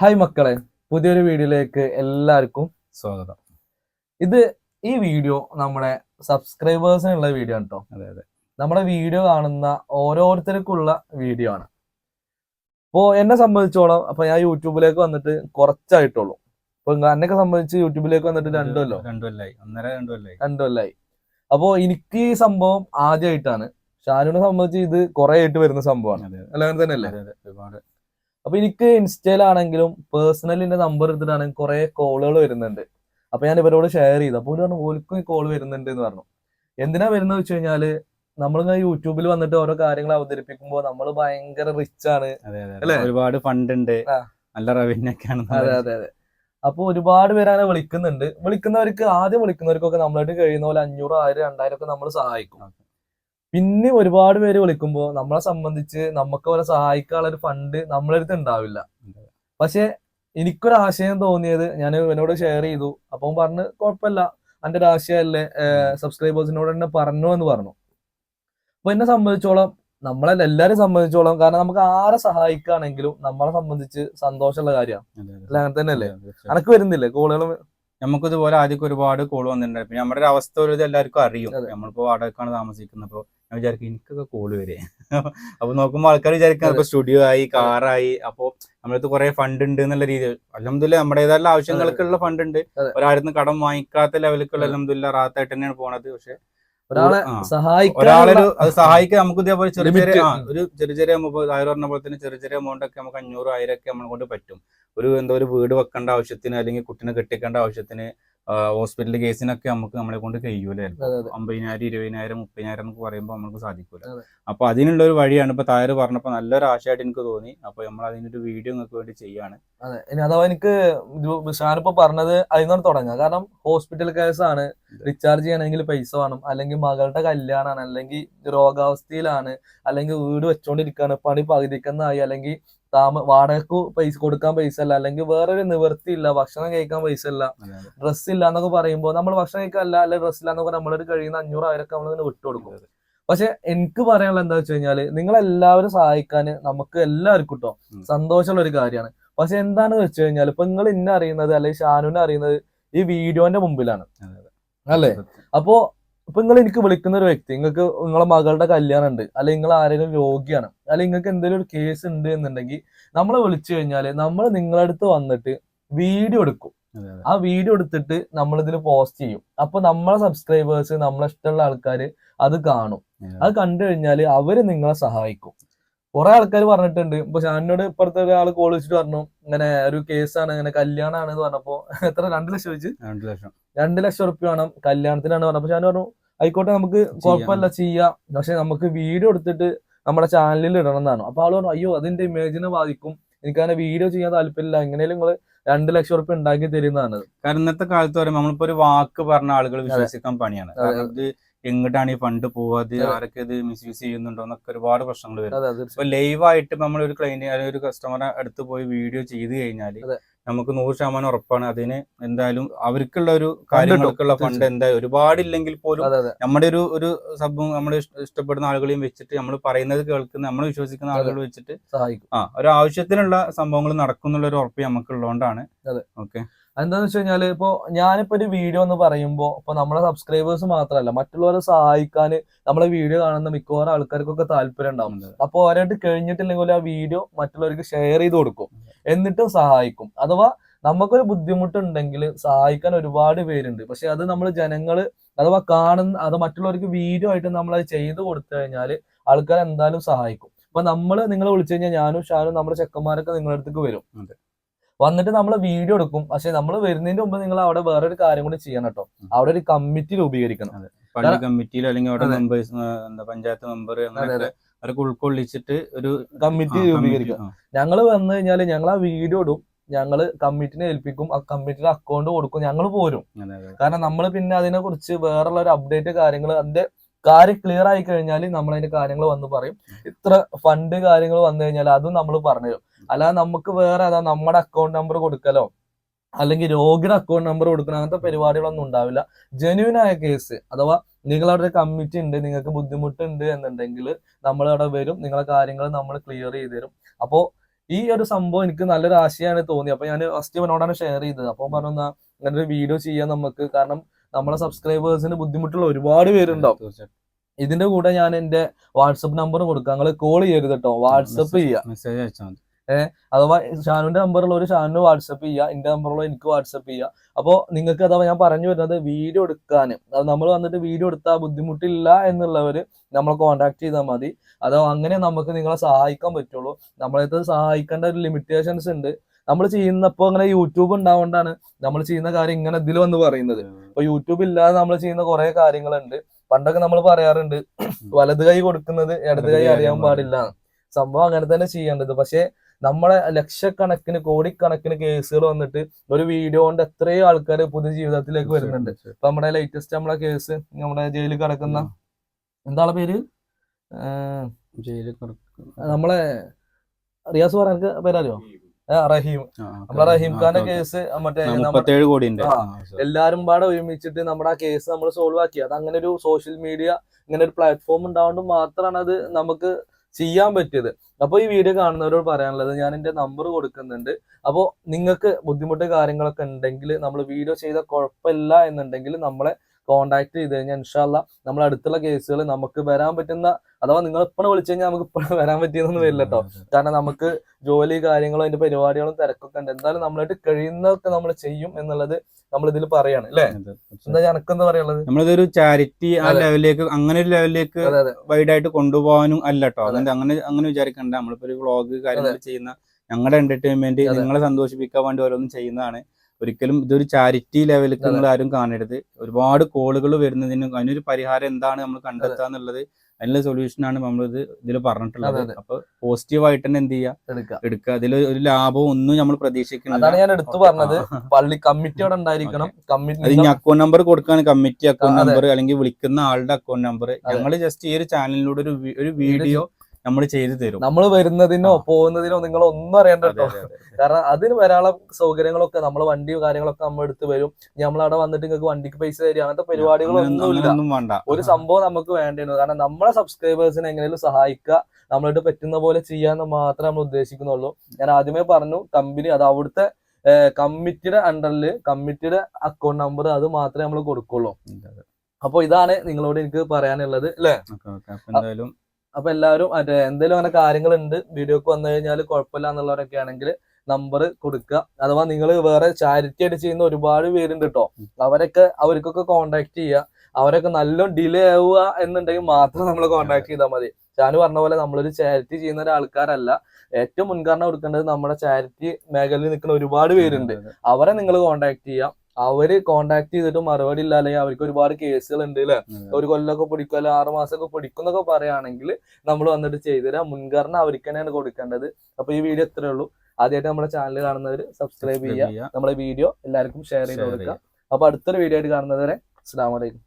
Hi മക്കളെ പുതിയൊരു വീഡിയോയിലേക്ക് എല്ലാവർക്കും സ്വാഗതം. ഇത് ഈ വീഡിയോ നമ്മുടെ സബ്സ്ക്രൈബേഴ്സിനുള്ള വീഡിയോ ആണ് കേട്ടോ അതെ അതെ. നമ്മുടെ വീഡിയോ കാണുന്ന ഓരോരുത്തർക്കുള്ള വീഡിയോ ആണ്. അപ്പോൾ എന്നെ സംബന്ധിച്ചോളം അപ്പൊ ഞാൻ യൂട്യൂബിലേക്ക് വന്നിട്ട് കുറച്ചായിട്ടുള്ളൂ. ഇപ്പൊ എന്നൊക്കെ സംബന്ധിച്ച് യൂട്യൂബിലേക്ക് വന്നിട്ട് രണ്ടുമല്ലോ രണ്ടുമല്ലായി ഒന്നര രണ്ടുമല്ലായി രണ്ടുമല്ലായി അപ്പോൾ അപ്പോ എനിക്ക് ഈ സംഭവം ആദ്യമായിട്ടാണ് ഷാനുവിനെ സംബന്ധിച്ച് ഇത് കുറെ ആയിട്ട് വരുന്ന സംഭവമാണ്. അതെ അല്ല അങ്ങനെ തന്നെയല്ലേ? ഒരുപാട് അപ്പൊ എനിക്ക് ഇൻസ്റ്റയിലാണെങ്കിലും പേഴ്സണലിന്റെ നമ്പർ എടുത്തിട്ടാണെങ്കിൽ കുറെ കോളുകൾ വരുന്നുണ്ട്. അപ്പൊ ഞാൻ ഇവരോട് ഷെയർ ചെയ്തു. അപ്പോൾ പറഞ്ഞു ഓൽക്കും ഈ കോൾ വരുന്നുണ്ട് എന്ന് പറഞ്ഞു. എന്തിനാ വരുന്നത് വെച്ച് കഴിഞ്ഞാൽ നമ്മളിങ്ങനെ യൂട്യൂബിൽ വന്നിട്ട് ഓരോ കാര്യങ്ങൾ അവതരിപ്പിക്കുമ്പോൾ നമ്മൾ ഭയങ്കര റിച്ച് ആണ്? ഒരുപാട് ഫണ്ട് ഉണ്ട്. നല്ല റവന്യൂ ഒക്കെ ആണ്. അതെ അതെ അതെ. അപ്പൊ ഒരുപാട് പേര് അങ്ങനെ വിളിക്കുന്നുണ്ട്. വിളിക്കുന്നവർക്ക് ആദ്യം വിളിക്കുന്നവർക്കൊക്കെ നമ്മളായിട്ട് കഴിയുന്ന പോലെ അഞ്ഞൂറ് ആയിരം രണ്ടായിരം ഒക്കെ നമ്മൾ സഹായിക്കും. പിന്നെ ഒരുപാട് പേര് വിളിക്കുമ്പോൾ നമ്മളെ സംബന്ധിച്ച് നമുക്ക് അവരെ സഹായിക്കാനുള്ള ഒരു ഫണ്ട് നമ്മളെ അടുത്ത് ഉണ്ടാവില്ല. പക്ഷെ എനിക്കൊരു ആശയം തോന്നിയത് ഞാൻ എന്നോട് ഷെയർ ചെയ്തു. അപ്പം പറഞ്ഞ് കുഴപ്പമില്ല. എന്റെ ഒരു ആശയമല്ലേ സബ്സ്ക്രൈബേഴ്സിനോട് തന്നെ പറഞ്ഞു എന്ന് പറഞ്ഞു. അപ്പൊ എന്നെ സംബന്ധിച്ചോളം നമ്മളെ എല്ലാരും സംബന്ധിച്ചോളം കാരണം നമുക്ക് ആരെ സഹായിക്കുകയാണെങ്കിലും നമ്മളെ സംബന്ധിച്ച് സന്തോഷമുള്ള കാര്യമാണ്. അല്ല? അങ്ങനെ തന്നെയല്ലേ അനക്ക് വരുന്നില്ലേ കോളുകൾ നമുക്ക് ഇതുപോലെ ആദ്യം ഒരുപാട് കോൾ വന്നിട്ടുണ്ടായിരുന്നു. നമ്മുടെ ഒരു അവസ്ഥ ഒരു എല്ലാവർക്കും അറിയും. നമ്മളിപ്പോ വാടകക്കാണ് താമസിക്കുന്നത്. അപ്പൊ ഞാൻ വിചാരിക്കും എനിക്കൊക്കെ കോൾ വരെ. അപ്പൊ നോക്കുമ്പോൾ ആൾക്കാർ വിചാരിക്കും ഇപ്പൊ സ്റ്റുഡിയോ ആയി കാറായി അപ്പൊ നമ്മളടുത്ത് കുറെ ഫണ്ട് ഉണ്ട് എന്നുള്ള രീതിയിൽ. അലഹമില്ല നമ്മുടേതായ ആവശ്യങ്ങൾക്കുള്ള ഫണ്ട് ഉണ്ട്. ഒരാളിന്ന് കടം വാങ്ങിക്കാത്ത ലെവലിലുള്ള. അലഹമില്ല റാത്തായിട്ട് തന്നെയാണ് പോണത്. പക്ഷെ ഒരാളെ ഒരാളൊരു അത് സഹായിക്കാൻ നമുക്ക് ഇതേപോലെ ചെറിയ. ചെറിയ ഒരു ചെറിയ ചെറിയ ആയിരം പറഞ്ഞ പോലെ തന്നെ ചെറിയ ചെറിയ എമൗണ്ട് ഒക്കെ നമുക്ക് അഞ്ഞൂറ് ആയിരം ഒക്കെ നമ്മളെ കൊണ്ട് പറ്റും. ഒരു എന്തോ ഒരു വീട് വെക്കേണ്ട ആവശ്യത്തിന് അല്ലെങ്കിൽ കുട്ടിനെ കെട്ടിക്കേണ്ട ആവശ്യത്തിന് ഹോസ്പിറ്റൽ കേസിനൊക്കെ നമുക്ക് നമ്മളെ കൊണ്ട് കഴിയൂല. അമ്പതിനായിരം ഇരുപതിനായിരം മുപ്പതിനായിരം എന്നൊക്കെ പറയുമ്പോൾ നമുക്ക് സാധിക്കൂല. അപ്പൊ അതിനുള്ള ഒരു വഴിയാണ് ഇപ്പൊ തായർ പറഞ്ഞപ്പോ നല്ലൊരു ആശയായിട്ട് എനിക്ക് തോന്നി. അപ്പൊ നമ്മൾ അതിനൊരു വീഡിയോ നിങ്ങൾക്ക് വേണ്ടി ചെയ്യാണ്. അതെ. ഇനി അഥവാ എനിക്ക് ഷാനിപ്പോ പറഞ്ഞത് അതിനാണ് തുടങ്ങുക. കാരണം ഹോസ്പിറ്റൽ കേസ് ആണ് റീചാർജ് ചെയ്യണമെങ്കിൽ പൈസ വേണം. അല്ലെങ്കിൽ മകളുടെ കല്യാണമാണ് അല്ലെങ്കിൽ രോഗാവസ്ഥയിലാണ്. അല്ലെങ്കിൽ വീട് വെച്ചോണ്ടിരിക്കുകയാണ് പണി പകുതിക്കുന്നായി. അല്ലെങ്കിൽ താമ വാടകക്ക് പൈസ കൊടുക്കാൻ പൈസ അല്ല. അല്ലെങ്കിൽ വേറൊരു നിവൃത്തി ഇല്ല ഭക്ഷണം കഴിക്കാൻ പൈസ ഇല്ല. ഡ്രസ്സ് ഇല്ല എന്നൊക്കെ പറയുമ്പോൾ നമ്മൾ ഭക്ഷണം കഴിക്കാനല്ല അല്ലെങ്കിൽ ഡ്രസ്സ് ഇല്ല എന്നൊക്കെ നമ്മളൊരു കഴിയുന്ന അഞ്ഞൂറായിരം ഒക്കെ നമ്മളിങ്ങനെ വിട്ടുകൊടുക്കും പക്ഷെ എനിക്ക് പറയാനുള്ള എന്താ വെച്ച് കഴിഞ്ഞാൽ നിങ്ങളെല്ലാവരും സഹായിക്കാൻ നമുക്ക് എല്ലാവർക്കും കേട്ടോ സന്തോഷമുള്ള ഒരു കാര്യമാണ്. പക്ഷെ എന്താണെന്ന് വെച്ച് കഴിഞ്ഞാൽ ഇപ്പൊ നിങ്ങൾ ഇന്നെ അറിയുന്നത് അല്ലെങ്കിൽ ഷാനുവിനെ അറിയുന്നത് ഈ വീഡിയോന്റെ മുമ്പിലാണ്. അല്ലേ? അപ്പോ ഇപ്പൊ നിങ്ങൾ എനിക്ക് വിളിക്കുന്ന ഒരു വ്യക്തി നിങ്ങൾക്ക് നിങ്ങളെ മകളുടെ കല്യാണം ഉണ്ട് അല്ലെങ്കിൽ നിങ്ങൾ ആരെങ്കിലും രോഗിയാണ് അല്ലെങ്കിൽ നിങ്ങൾക്ക് എന്തെങ്കിലും ഒരു കേസ് ഉണ്ട് എന്നുണ്ടെങ്കിൽ നമ്മളെ വിളിച്ചു കഴിഞ്ഞാൽ നമ്മൾ നിങ്ങളുടെ അടുത്ത് വന്നിട്ട് വീഡിയോ എടുക്കും. ആ വീഡിയോ എടുത്തിട്ട് നമ്മൾ ഇതിൽ പോസ്റ്റ് ചെയ്യും. അപ്പൊ നമ്മളെ സബ്സ്ക്രൈബേഴ്സ് നമ്മളെ ഇഷ്ടമുള്ള ആൾക്കാർ അത് കാണും. അത്. കണ്ടു കഴിഞ്ഞാൽ അവർ നിങ്ങളെ സഹായിക്കും. കുറെ ആൾക്കാർ പറഞ്ഞിട്ടുണ്ട്. ഇപ്പൊ ഷാനിനോട് ഇപ്പുറത്തെ ഒരാൾ കോൾ വിളിച്ചിട്ട് പറഞ്ഞു ഇങ്ങനെ ഒരു കേസാണ് ഇങ്ങനെ കല്യാണമാണ് എന്ന് പറഞ്ഞപ്പോ എത്ര രണ്ട് ലക്ഷം വെച്ച് രണ്ട് ലക്ഷം. രണ്ട് ലക്ഷം ഉറുപ്പ്യ വേണം കല്യാണത്തിനാണ് പറഞ്ഞപ്പോ ഷാൻ പറഞ്ഞു ആയിക്കോട്ടെ നമുക്ക് കുഴപ്പമില്ല ചെയ്യാം. പക്ഷെ നമുക്ക് വീഡിയോ എടുത്തിട്ട് നമ്മുടെ ചാനലിൽ ഇടണം എന്നാണ്. അപ്പൊ ആൾ പറഞ്ഞു അയ്യോ അതിന്റെ ഇമേജിനെ ബാധിക്കും. എനിക്ക് അങ്ങനെ വീഡിയോ ചെയ്യാൻ താല്പര്യമില്ല. എങ്ങനെയും രണ്ടു രണ്ട് ലക്ഷം ഉറപ്പ് ഉണ്ടാക്കി തരുന്നതാണ് കാരണം ഇന്നത്തെ കാലത്ത് പറയുമ്പോൾ നമ്മളിപ്പോ ഒരു വാക്ക് പറഞ്ഞ ആളുകൾ വിശ്വസിക്കാൻ പണിയാണ്. ഇത് എങ്ങോട്ടാണ് ഈ ഫണ്ട് പോവാത്. ആരൊക്കെ ഇത് മിസ്യൂസ് ചെയ്യുന്നുണ്ടോ? എന്നൊക്കെ ഒരുപാട് പ്രശ്നങ്ങൾ വരും. ഇപ്പൊ ലൈവായിട്ട് നമ്മൾ ഒരു ക്ലൈന്റ് അല്ലെങ്കിൽ ഒരു കസ്റ്റമറെ അടുത്ത് പോയി വീഡിയോ ചെയ്ത് കഴിഞ്ഞാൽ നമുക്ക് നൂറ് ശതമാനം ഉറപ്പാണ്. അതിന് എന്തായാലും അവർക്കുള്ള ഒരു കാര്യങ്ങൾക്കുള്ള ഫണ്ട്. എന്തായാലും ഒരുപാടില്ലെങ്കിൽ പോലും നമ്മുടെ ഒരു ഒരു സബും നമ്മൾ ഇഷ്ടപ്പെടുന്ന ആളുകളെയും വെച്ചിട്ട് നമ്മൾ പറയുന്നത് കേൾക്കുന്ന നമ്മൾ വിശ്വസിക്കുന്ന. ആളുകൾ വെച്ചിട്ട് സഹായിക്കും. ആ ഒരു ആവശ്യത്തിനുള്ള സംഭവങ്ങൾ നടക്കുന്നുള്ള ഒരു ഉറപ്പ് നമുക്ക് ഉള്ളതുകൊണ്ടാണ്. ഓക്കെ. എന്താന്ന് വെച്ച് കഴിഞ്ഞാൽ ഇപ്പൊ ഞാനിപ്പോ ഒരു വീഡിയോ എന്ന് പറയുമ്പോ ഇപ്പൊ നമ്മളെ സബ്സ്ക്രൈബേഴ്സ് മാത്രമല്ല മറ്റുള്ളവരെ സഹായിക്കാൻ നമ്മളെ വീഡിയോ കാണുന്ന മിക്കവാറും ആൾക്കാർക്കൊക്കെ താല്പര്യം ഉണ്ടാവും. അപ്പൊ അവരായിട്ട് കഴിഞ്ഞിട്ടില്ലെങ്കിൽ ആ വീഡിയോ മറ്റുള്ളവർക്ക് ഷെയർ ചെയ്ത് കൊടുക്കും. എന്നിട്ടും സഹായിക്കും. അഥവാ നമുക്കൊരു ബുദ്ധിമുട്ടുണ്ടെങ്കിൽ സഹായിക്കാൻ ഒരുപാട് പേരുണ്ട്. പക്ഷെ അത് നമ്മൾ ജനങ്ങൾ അഥവാ കാണുന്ന അത് മറ്റുള്ളവർക്ക് വീഡിയോ ആയിട്ട് നമ്മൾ അത് ചെയ്തു കൊടുത്തു കഴിഞ്ഞാൽ ആൾക്കാർ എന്തായാലും സഹായിക്കും. അപ്പൊ നമ്മൾ നിങ്ങളെ വിളിച്ചു കഴിഞ്ഞാൽ ഞാനും ഷാനും നമ്മുടെ ചെക്കന്മാരൊക്കെ നിങ്ങളുടെ അടുത്തേക്ക് വരും. വന്നിട്ട് നമ്മൾ വീഡിയോ എടുക്കും. പക്ഷെ നമ്മൾ വരുന്നതിന് മുമ്പ് നിങ്ങൾ അവിടെ വേറൊരു കാര്യം കൂടി ചെയ്യണം കേട്ടോ അവിടെ ഒരു കമ്മിറ്റി രൂപീകരിക്കണം. പള്ളി കമ്മിറ്റിയിലോ അല്ലെങ്കിൽ അവിടെ. മെമ്പേഴ്സ് എന്താ പഞ്ചായത്ത് മെമ്പർ അങ്ങനെ ഉൾക്കൊള്ളിച്ചിട്ട് ഒരു കമ്മിറ്റി ആ, ഞങ്ങൾ വന്നു കഴിഞ്ഞാൽ ഞങ്ങൾ ആ വീഡിയോ ഇടും. ഞങ്ങൾ കമ്മിറ്റിനെ ഏൽപ്പിക്കും. ആ കമ്മിറ്റിയുടെ അക്കൗണ്ട് കൊടുക്കും. ഞങ്ങൾ പോരും. കാരണം നമ്മൾ പിന്നെ അതിനെ കുറിച്ച് വേറുള്ള ഒരു അപ്ഡേറ്റ് കാര്യങ്ങൾ അതിന്റെ കാര്യം ക്ലിയർ ആയി കഴിഞ്ഞാൽ നമ്മൾ അതിന്റെ കാര്യങ്ങൾ വന്ന് പറയും. ഇത്ര ഫണ്ട് കാര്യങ്ങൾ വന്നു കഴിഞ്ഞാൽ അതും നമ്മൾ പറഞ്ഞു തരും അല്ലാതെ നമുക്ക് വേറെ അതാ നമ്മുടെ അക്കൗണ്ട് നമ്പർ കൊടുക്കലോ? അല്ലെങ്കിൽ രോഗിയുടെ അക്കൗണ്ട് നമ്പർ കൊടുക്കണം അങ്ങനത്തെ പരിപാടികളൊന്നും ഉണ്ടാവില്ല. ജെന്യൂൻ ആയ കേസ് അഥവാ നിങ്ങൾ അവിടെ കമ്മിറ്റി ഉണ്ട് നിങ്ങൾക്ക് ബുദ്ധിമുട്ടുണ്ട് എന്നുണ്ടെങ്കിൽ നമ്മൾ അവിടെ വരും നിങ്ങളെ കാര്യങ്ങൾ നമ്മൾ ക്ലിയർ ചെയ്ത് തരും അപ്പോൾ ഈ ഒരു സംഭവം എനിക്ക് നല്ലൊരു ആശയമാണ് തോന്നി അപ്പൊ ഞാൻ ഫസ്റ്റ് ഇവനോടാണ് ഷെയർ ചെയ്തത്. അപ്പൊ പറഞ്ഞു ഇങ്ങനൊരു വീഡിയോ ചെയ്യാൻ നമുക്ക് കാരണം നമ്മളെ സബ്സ്ക്രൈബേഴ്സിന് ബുദ്ധിമുട്ടുള്ള ഒരുപാട് പേരുണ്ടാവും. ഇതിന്റെ കൂടെ ഞാൻ എന്റെ വാട്സപ്പ് നമ്പർ കൊടുക്കാം. നിങ്ങൾ കോൾ ചെയ്യരുത് കേട്ടോ വാട്സപ്പ് ചെയ്യുക മെസ്സേജ് അയച്ചാൽ മതി. അഥവാ ഷാനുവിന്റെ നമ്പറുള്ള ഒരു ഷാനു വാട്സപ്പ് ചെയ്യുക എന്റെ നമ്പറുള്ള എനിക്ക് വാട്സപ്പ് ചെയ്യുക അപ്പോൾ നിങ്ങൾക്ക് അഥവാ ഞാൻ പറഞ്ഞു വരുന്നത് വീഡിയോ എടുക്കാൻ അത് നമ്മൾ വന്നിട്ട് വീഡിയോ എടുത്താൽ ബുദ്ധിമുട്ടില്ല എന്നുള്ളവർ നമ്മളെ കോൺടാക്ട് ചെയ്താൽ മതി. അതോ അങ്ങനെ നമുക്ക് നിങ്ങളെ സഹായിക്കാൻ പറ്റുള്ളൂ. നമ്മളെ സഹായിക്കേണ്ട ഒരു ലിമിറ്റേഷൻസ് ഉണ്ട്. നമ്മൾ ചെയ്യുന്നപ്പോ അങ്ങനെ യൂട്യൂബ് ഉണ്ടാവുകൊണ്ടാണ് നമ്മൾ ചെയ്യുന്ന കാര്യം ഇങ്ങനെ ഇതിൽ വന്ന് പറയുന്നത്. ഇപ്പൊ യൂട്യൂബ് ഇല്ലാതെ നമ്മൾ ചെയ്യുന്ന കുറെ കാര്യങ്ങളുണ്ട്. പണ്ടൊക്കെ നമ്മൾ പറയാറുണ്ട് വലത് കൈ കൊടുക്കുന്നത് ഇടത് കൈ അറിയാൻ പാടില്ല. സംഭവം അങ്ങനെ തന്നെ ചെയ്യേണ്ടത്. പക്ഷെ നമ്മളെ ലക്ഷക്കണക്കിന് കോടിക്കണക്കിന് കേസുകൾ വന്നിട്ട് ഒരു വീഡിയോ കൊണ്ട് എത്രയോ ആൾക്കാർ പുതിയ ജീവിതത്തിലേക്ക് വരുന്നുണ്ട്. ഇപ്പൊ നമ്മുടെ ലേറ്റസ്റ്റ് നമ്മളെ കേസ് നമ്മുടെ ജയിലിൽ കിടക്കുന്ന എന്താണ് പേര്? ജയിലിൽ. നമ്മളെ റിയാസ് പറയാൻ പേരറിയോ? റഹീം. നമ്മളെ റഹീം ഖാന്റെ കേസ് മറ്റേ മുപ്പത്തേഴ് കോടിന്റെ. എല്ലാരും പാടെ ഒരുമിച്ചിട്ട് നമ്മുടെ ആ കേസ് നമ്മൾ സോൾവ് ആക്കി. അത് അങ്ങനെ ഒരു സോഷ്യൽ മീഡിയ ഇങ്ങനെ ഒരു പ്ലാറ്റ്ഫോം ഉണ്ടാവുകൊണ്ട് മാത്രമാണ് അത് നമുക്ക് ചെയ്യാൻ പറ്റിയത്. അപ്പോൾ ഈ വീഡിയോ കാണുന്നവരോട് പറയാനുള്ളത് ഞാൻ എന്റെ നമ്പർ കൊടുക്കുന്നുണ്ട്. അപ്പോൾ നിങ്ങൾക്ക് ബുദ്ധിമുട്ട് കാര്യങ്ങളൊക്കെ ഉണ്ടെങ്കിൽ നമ്മൾ വീഡിയോ ചെയ്ത കുഴപ്പമില്ല എന്നുണ്ടെങ്കിൽ നമ്മളെ കോൺടാക്ട് ചെയ്ത് കഴിഞ്ഞാൽ ഇൻഷാല്ല നമ്മൾ അടുത്തുള്ള കേസുകൾ നമുക്ക് വരാൻ പറ്റുന്ന അഥവാ നിങ്ങൾ ഇപ്പോഴും വിളിച്ചു കഴിഞ്ഞാൽ നമുക്ക് ഇപ്പോഴും വരാൻ പറ്റിയെന്നൊന്നും വരില്ല കേട്ടോ കാരണം നമുക്ക് ജോലി കാര്യങ്ങളും അതിന്റെ പരിപാടികളും തിരക്കൊക്കെ ഉണ്ട്. എന്തായാലും നമ്മളായിട്ട് കഴിയുന്നതൊക്കെ നമ്മൾ ചെയ്യും എന്നുള്ളത് നമ്മൾ ഇതിൽ പറയാണ് അല്ലേ എന്താ എന്താ എനക്കെന്താ പറയാനുള്ളത്? നമ്മളിതൊരു ചാരിറ്റി ആ ലെവലിലേക്ക് അങ്ങനെ ഒരു ലെവലിലേക്ക് വൈഡ് ആയിട്ട് കൊണ്ടുപോകാനും അല്ല കേട്ടോ. അതുകൊണ്ട് അങ്ങനെ അങ്ങനെ വിചാരിക്കണ്ട. നമ്മളിപ്പോ ഒരു വ്ളോഗ് കാര്യങ്ങൾ ചെയ്യുന്ന ഞങ്ങളുടെ എന്റർടൈൻമെന്റ് നിങ്ങളെ സന്തോഷിപ്പിക്കാൻ വേണ്ടി ഓരോന്നും ചെയ്യുന്നതാണ്. ഒരിക്കലും ഇതൊരു ചാരിറ്റി ലെവലിൽ നമ്മൾ ആരും കാണരുത്. ഒരുപാട് കോളുകൾ വരുന്നതിന് അതിനൊരു പരിഹാരം എന്താണ് നമ്മൾ കണ്ടെത്തുക എന്നുള്ളത് അതിനുള്ള സൊല്യൂഷൻ ആണ് നമ്മൾ ഇത് ഇതിൽ പറഞ്ഞിട്ടുള്ളത്. അപ്പൊ പോസിറ്റീവ് അപ്പൊ പോസിറ്റീവായിട്ട് തന്നെ എന്ത് ചെയ്യുക എടുക്കുക. അതിൽ ഒരു ലാഭവും ഒന്നും നമ്മൾ പ്രതീക്ഷിക്കുന്നത് അതാണ് ഞാൻ എടുത്തു പറഞ്ഞത്. പള്ളി കമ്മിറ്റി അവിടെ ഉണ്ടായിരിക്കണം. അത് കമ്മിറ്റി ഇനി അക്കൗണ്ട് നമ്പർ കൊടുക്കാണ് കമ്മിറ്റി അക്കൗണ്ട് നമ്പർ അല്ലെങ്കിൽ വിളിക്കുന്ന ആളുടെ അക്കൗണ്ട് നമ്പർ ഞങ്ങൾ ജസ്റ്റ് ഈ ഒരു ചാനലിലൂടെ ഒരു ഒരു വീഡിയോ നമ്മൾ ചെയ്തു തരും. നമ്മൾ വരുന്നതിനോ പോകുന്നതിനോ നിങ്ങൾ ഒന്നും അറിയണ്ട കേട്ടോ. കാരണം അതിന് വരാനുള്ള സൗകര്യങ്ങളൊക്കെ നമ്മൾ വണ്ടിയും കാര്യങ്ങളൊക്കെ നമ്മൾ എടുത്ത് വരും. നമ്മൾ അവിടെ വന്നിട്ട് നിങ്ങൾക്ക് വണ്ടിക്ക് പൈസ തരും. അങ്ങനത്തെ പരിപാടികളൊന്നും അങ്ങനെയൊന്നും- വേണ്ട. ഒരു സംഭവം നമുക്ക് വേണ്ടിയിരുന്നു കാരണം നമ്മളെ സബ്സ്ക്രൈബേഴ്സിനെ എങ്ങനെയും സഹായിക്കുക. നമ്മളിട്ട് പറ്റുന്ന പോലെ ചെയ്യാന്ന് മാത്രമേ നമ്മൾ ഉദ്ദേശിക്കുന്നുള്ളൂ. ഞാൻ ആദ്യമേ പറഞ്ഞു കമ്പനി അത് അവിടുത്തെ കമ്മിറ്റിയുടെ അണ്ടറിൽ കമ്മിറ്റിയുടെ അക്കൗണ്ട് നമ്പർ അത് മാത്രമേ നമ്മൾ കൊടുക്കുള്ളൂ. അപ്പൊ ഇതാണ് നിങ്ങളോട് എനിക്ക് പറയാനുള്ളത് അല്ലേ എന്തായാലും അപ്പൊ എല്ലാവരും മറ്റേ എന്തെങ്കിലും അങ്ങനെ കാര്യങ്ങളുണ്ട് വീഡിയോക്ക് വന്നു കഴിഞ്ഞാൽ കുഴപ്പമില്ല എന്നുള്ളവരൊക്കെ ആണെങ്കിൽ നമ്പർ കൊടുക്കുക. അഥവാ നിങ്ങൾ വേറെ ചാരിറ്റി ആയിട്ട് ചെയ്യുന്ന ഒരുപാട് പേരുണ്ട് കേട്ടോ അവരൊക്കെ അവർക്കൊക്കെ കോണ്ടാക്ട് ചെയ്യുക. അവരൊക്കെ നല്ല ഡിലേ ആവുക എന്നുണ്ടെങ്കിൽ മാത്രം നമ്മൾ കോണ്ടാക്ട് ചെയ്താൽ മതി. ഞാൻ പറഞ്ഞ പോലെ നമ്മളൊരു ചാരിറ്റി ചെയ്യുന്ന ഒരാൾക്കാരല്ല. ഏറ്റവും മുൻഗണന കൊടുക്കേണ്ടത് നമ്മുടെ ചാരിറ്റി മേഖലയിൽ നിൽക്കുന്ന ഒരുപാട് പേരുണ്ട്. അവരെ നിങ്ങൾ കോണ്ടാക്ട് ചെയ്യാം അവർ കോണ്ടാക്ട് ചെയ്തിട്ട് മറുപടി ഇല്ല. അല്ലെങ്കിൽ അവർക്ക് ഒരുപാട് കേസുകൾ ഉണ്ട് അല്ലെ ഒരു കൊല്ലമൊക്കെ പിടിക്കും അല്ലെങ്കിൽ ആറ് മാസമൊക്കെ പിടിക്കും എന്നൊക്കെ പറയുകയാണെങ്കിൽ നമ്മൾ വന്നിട്ട് ചെയ്തുതരാം മുൻഗണന അവർക്ക് തന്നെയാണ് കൊടുക്കേണ്ടത്. അപ്പൊ ഈ വീഡിയോ ഇത്രേ ഉള്ളൂ. ആദ്യമായിട്ട് നമ്മുടെ ചാനൽ കാണുന്നവർ സബ്സ്ക്രൈബ് ചെയ്യുക. നമ്മുടെ നമ്മളെ വീഡിയോ എല്ലാവർക്കും ഷെയർ ചെയ്ത് കൊടുക്കുക. അപ്പൊ അടുത്തൊരു വീഡിയോ ആയിട്ട് കാണുന്നവരെ അസ്സാം വലൈക്കും